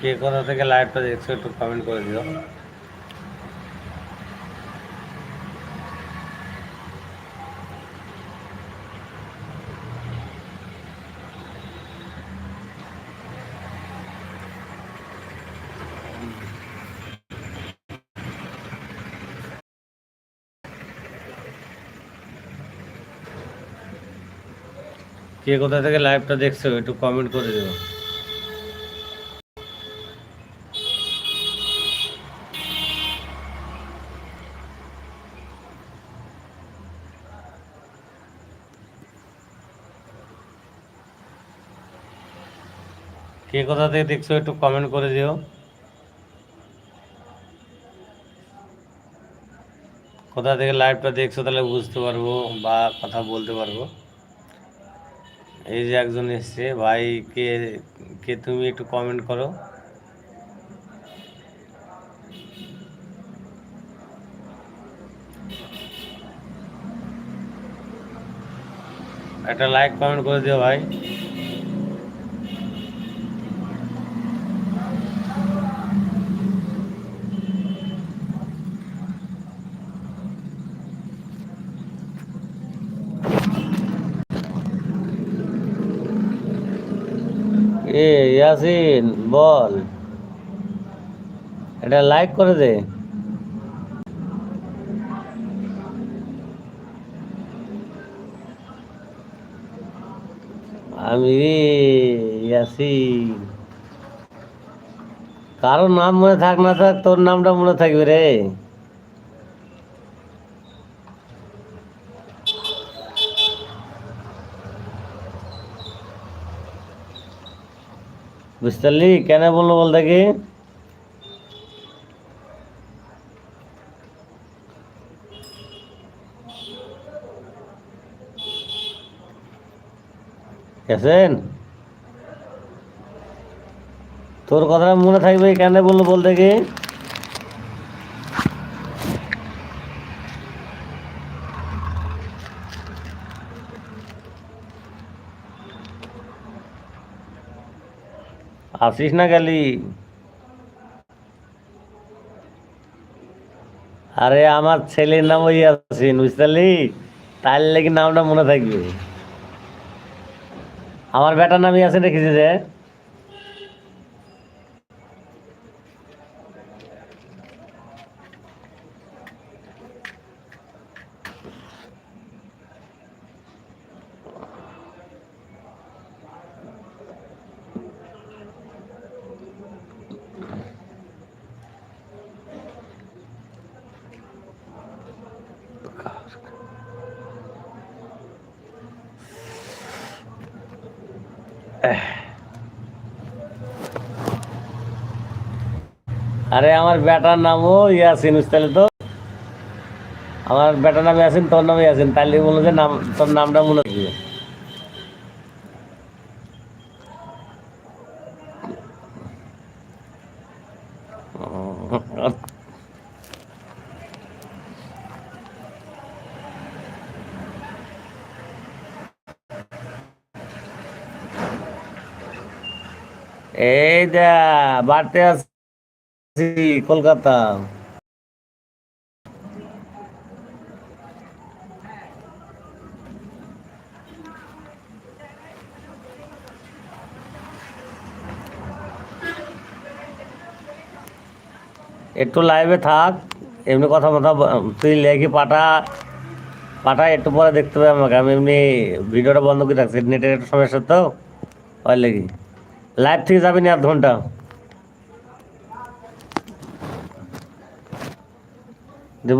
কে কোথা থেকে লাইভটা দেখছ একটু কমেন্ট করে দিও। কে কোথা থেকে লাইভটা দেখছ একটু কমেন্ট করে দিও। কে কোথা থেকে দেখছ একটু কমেন্ট করে দিও। কোথা থেকে লাইভটা দেখছ তাহলে বুঝতে পারব বা কথা বলতে পারব। এই যে একজন এসছে, ভাই, কে কে তুমি একটু কমেন্ট করো। একটা লাইক কমেন্ট করে দিও ভাই। এ, ইয়াসিন, বল। এটা লাইক করে দে। আমি ইয়াসিন। কারও নাম মনে থাক না থাক, তোর নামটা মনে থাকবে রে। বুঝতে কেন বলল বল দেখি গেছেন? তোর কথাটা মনে থাকবে কেন বলল বল দেখি আসিস না গেলি? আরে আমার ছেলের নাম ওই আসিন বুঝতে তাই লেগে নামটা মনে থাকবে। আমার বেটার নামই আছে রেখেছি যে আরে আমার বেটার নামও ইয়াসিন তাহলে তো? আমার বেটার নাম ইয়াসিন, তোর নাম ইয়াসিন। তাহলে বলো যে নাম তোর নামটা মনে থাকবে এই যা, বাড়তে আছি, কলকাতা। একটু লাইভে থাক, এমনি কথা মতো তুই লেখি পাঠা পাঠা একটু পরে দেখতে পাবে আমাকে, আমি এমনি ভিডিওটা বন্ধ করে রাখছি, নেটের একটু সমস্যা তো ওই লেগে লাইভ থেকে যাবি না আধ ঘণ্টা?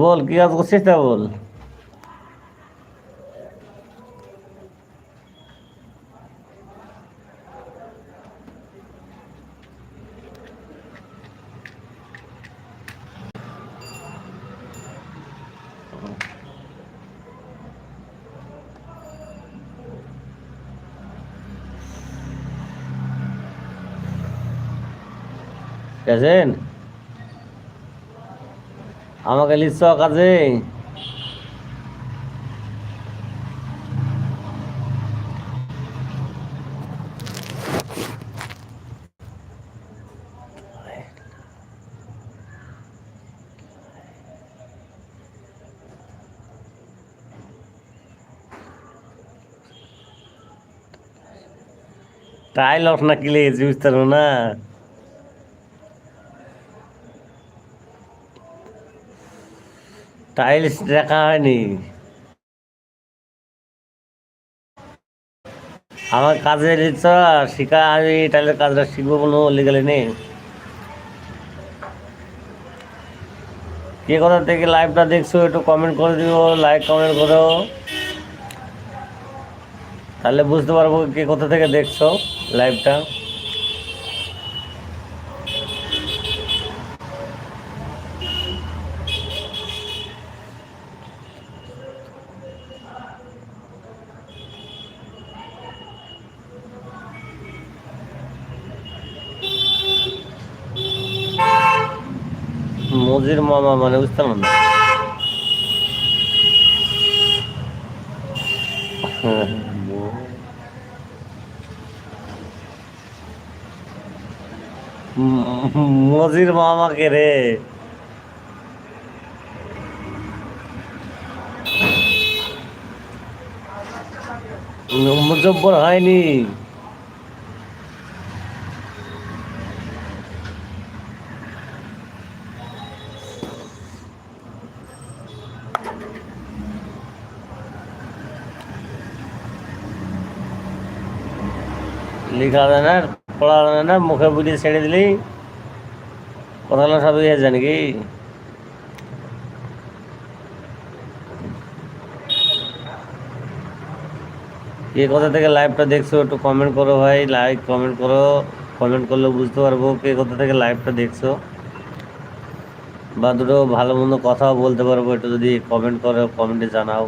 বল কি কাজ করছিস তা বল? গেছেন আমাকে লিখছ কাজে? টাইল অফ না কিলে বুঝতে না। টাইলস দেখা হয়নি। আমার কাজের ইচ্ছা শিখা, আমি টাইলের কাজটা শিখব কোনো লিগালি নেই কে কোথা থেকে লাইভটা দেখছ একটু কমেন্ট করে দিও লাইক কমেন্ট করো। তাহলে বুঝতে পারব কে কোথা থেকে দেখছ লাইভটা মজির মামা মানে বুঝতে পারলাম না? মজির মামাকে রে। মুজব্বর হয়নি। লিখা যায় না, পড়া না, মুখে বুঝিয়ে ছেড়ে দিলি। কথাগুলো সব ইয়ে জানি কি কে কোথা থেকে লাইভটা দেখছ, একটু কমেন্ট করো ভাই লাইক কমেন্ট করো। কমেন্ট করলে বুঝতে পারব কে কোথা থেকে লাইভটা দেখছ। বা দুটো ভালো মন্দ কথাও বলতে পারব, একটু যদি কমেন্ট করো কমেন্টে জানাও।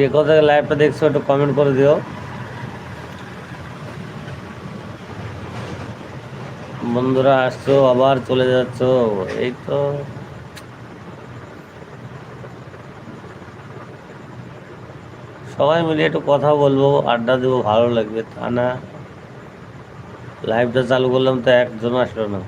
কে কোথা লাইভটা দেখছ একটু কমেন্ট করে দিও। বন্ধুরা আসছো, আবার চলে যাচ্ছ, এই তো। সবাই মিলে একটু কথা বলব, আড্ডা দেবো, ভালো লাগবে, তা না। লাইভটা চালু করলাম তো একজন আসলো না।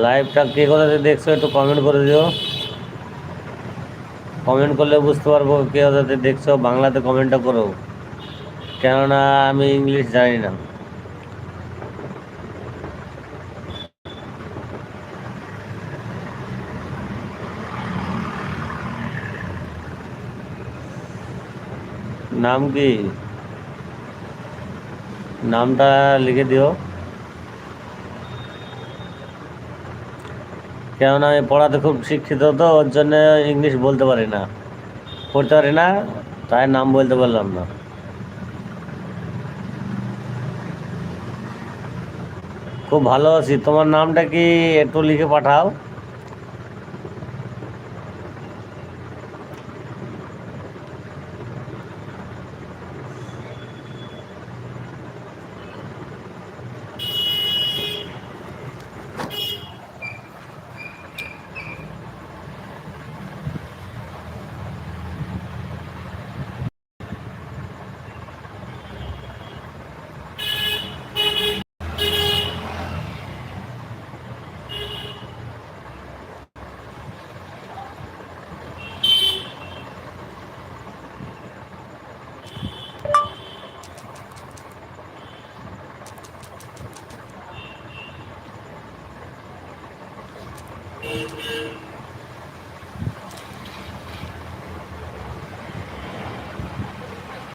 লাইভটা কে কোথা দেখছ একটু কমেন্ট করে দিও। কমেন্ট করলে বুঝতে পারব কে কোথা দেখছ, বাংলাতে কমেন্টটা করো। কেননা আমি ইংলিশ জানি না। নাম কি? নামটা লিখে দিও। কেননা আমি পড়াতে খুব শিক্ষিত তো, ওর জন্য ইংলিশ বলতে পারি না। পড়তে পারি না, তাই নাম বলতে পারলাম না। খুব ভালো আছি। তোমার নামটা কি একটু লিখে পাঠাও।